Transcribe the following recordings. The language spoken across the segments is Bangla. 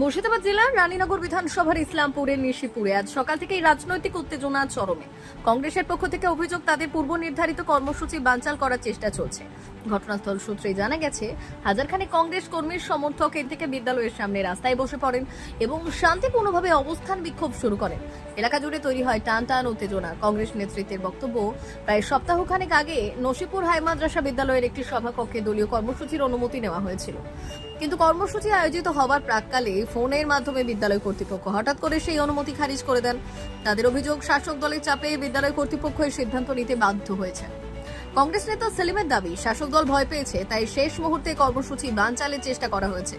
মুর্শিদাবাদ জেলার রানীনগর বিধানসভার ইসলামপুরের নিশিপুরে আজ সকাল থেকেই রাজনৈতিক উত্তেজনা চরমে। কংগ্রেসের পক্ষ থেকে অভিযোগ, তাদের পূর্ব নির্ধারিত কর্মসূচি বানচাল করার চেষ্টা চলছে। ঘটনাস্থল সূত্রে জানা গেছে হাজারখানে কংগ্রেস কর্মীর সমর্থক এর থেকে বিদ্যালয়ের সামনে রাস্তায় বসে পড়েন এবং শান্তিপূর্ণভাবে অবস্থান বিক্ষোভ শুরু করেন। এলাকা জুড়ে তৈরি হয় টান টান উত্তেজনা। কংগ্রেস নেতৃত্বের বক্তব্য, প্রায় সপ্তাহখানেক আগে নসিপুর হাই মাদ্রাসা বিদ্যালয়ের একটি সভাকক্ষে দলীয় কর্মসূচির অনুমতি নেওয়া হয়েছিল। কিন্তু কর্মসূচি আয়োজিত হওয়ার প্রাককালে ফোনের মাধ্যমে বিদ্যালয় কর্তৃপক্ষ হঠাৎ করে সেই অনুমতি খারিজ করে দেন। তাদের অভিযোগ, শাসক দলের চাপে বিদ্যালয় কর্তৃপক্ষ এই সিদ্ধান্ত নিতে বাধ্য হয়েছে। কংগ্রেস নেতা সেলিমের দাবি, শাসক দল ভয় পেয়েছে, তাই শেষ মুহূর্তে কর্মসূচি বানচালের চেষ্টা করা হয়েছে।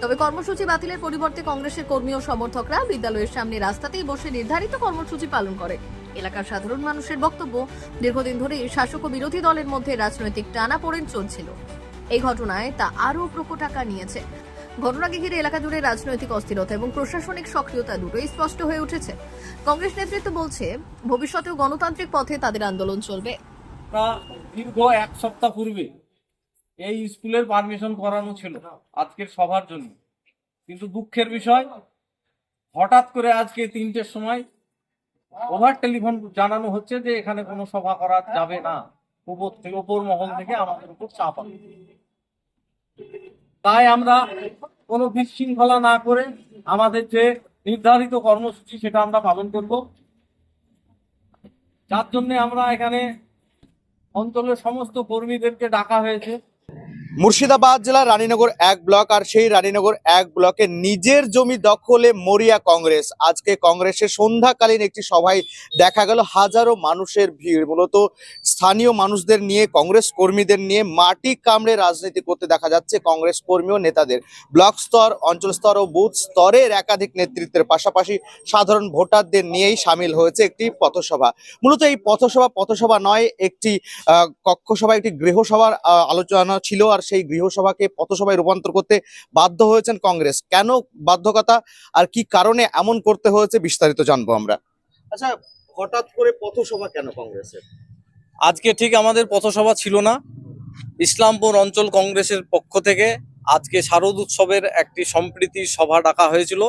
তবে কর্মসূচি বাতিলের পরিবর্তে কংগ্রেসের কর্মী ও সমর্থকরা বিদ্যালয়ের সামনে রাস্তাতেই বসে নির্ধারিত কর্মসূচি পালন করে। এলাকার সাধারণ মানুষের বক্তব্য, দীর্ঘদিন ধরে শাসক ও বিরোধী দলের মধ্যে রাজনৈতিক টানাপোড়েন চলছিল। এই ঘটনায় তা আরও প্রকট আকার নিয়েছে। ঘটনাকে ঘিরে এলাকা জুড়ে রাজনৈতিক অস্থিরতা এবং প্রশাসনিক সক্রিয়তা দুটোই স্পষ্ট হয়ে উঠেছে। কংগ্রেস নেতৃত্ব বলছে, ভবিষ্যতেও গণতান্ত্রিক পথে তাদের আন্দোলন চলবে। দীর্ঘ এক সপ্তাহ পূর্বে এই স্কুলের পারমিশন করানো ছিল আজকের সভার জন্য। কিন্তু দুঃখের বিষয়, হঠাৎ করে আজকে তিনটের সময় ওভার টেলিফোন জানানো হচ্ছে যে এখানে কোনো সভা করা যাবে না। উপর থেকে ওপর মহল থেকে আমাদের উপর চাপ আসে। তাই আমরা কোনো বিশৃঙ্খলা না করে আমাদের যে নির্ধারিত কর্মসূচি সেটা আমরা পালন করব। যার জন্য আমরা এখানে অঞ্চলের সমস্ত কর্মীদেরকে ডাকা হয়েছে। মুর্শিদাবাদ জেলার রানীনগর এক ব্লক আর সেই রানীনগর এক ব্লকে নিজের জমি দখলে মরিয়া কংগ্রেস। আজকে কংগ্রেসের সন্ধ্যাকালীন একটি সভায় দেখা গেল হাজারো মানুষের ভিড়। মূলত স্থানীয় মানুষদের নিয়ে, কংগ্রেস কর্মীদের নিয়ে মাটি কামড়ে রাজনীতি করতে দেখা যাচ্ছে কংগ্রেস কর্মী ও নেতাদের। ব্লক স্তর, অঞ্চল স্তর ও বুথ স্তরের একাধিক নেতৃত্বের পাশাপাশি সাধারণ ভোটারদের নিয়েই সামিল হয়েছে একটি পথসভা। মূলত এই পথসভা পথসভা নয়, একটি কক্ষসভা, একটি গৃহসভার আলোচনা ছিল আর সেই গৃহসভাকে পথসভায় রূপান্তর করতে বাধ্য হয়েছেন কংগ্রেস। কেন বাধ্যকতা আর কি কারণে এমন করতে হয়েছে বিস্তারিত জানব আমরা। আচ্ছা হঠাৎ করে পথসভা কেন কংগ্রেসের? আজকে ঠিক আমাদের পথসভা ছিল না। ইসলামপুর অঞ্চল কংগ্রেসের পক্ষ থেকে আজকে শারদ উৎসবের একটি সম্প্রীতি সভা ডাকা হয়েছিল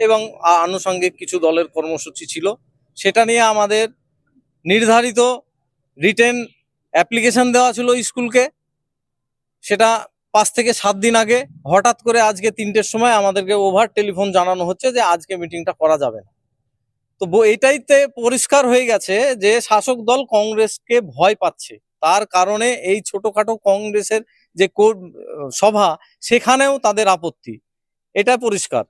এবং আনুষঙ্গিক কিছু দলের কর্মসূচি ছিল। সেটা নিয়ে আমাদের নির্ধারিত রিটেন অ্যাপ্লিকেশন দেওয়া ছিল স্কুলকে। সেটা পাঁচ থেকে সাত দিন আগে হঠাৎ করে আজকে তিনটের সময় আমাদেরকে ওভার টেলিফোন জানানো হচ্ছে যে আজকে মিটিংটা করা যাবে না। তো এটাইতে পরিষ্কার হয়ে গেছে যে শাসক দল কংগ্রেসকে ভয় পাচ্ছে। তার কারণে এই ছোটখাটো কংগ্রেসের যে সভা, সেখানেও তাদের আপত্তি। এটা পরিষ্কার।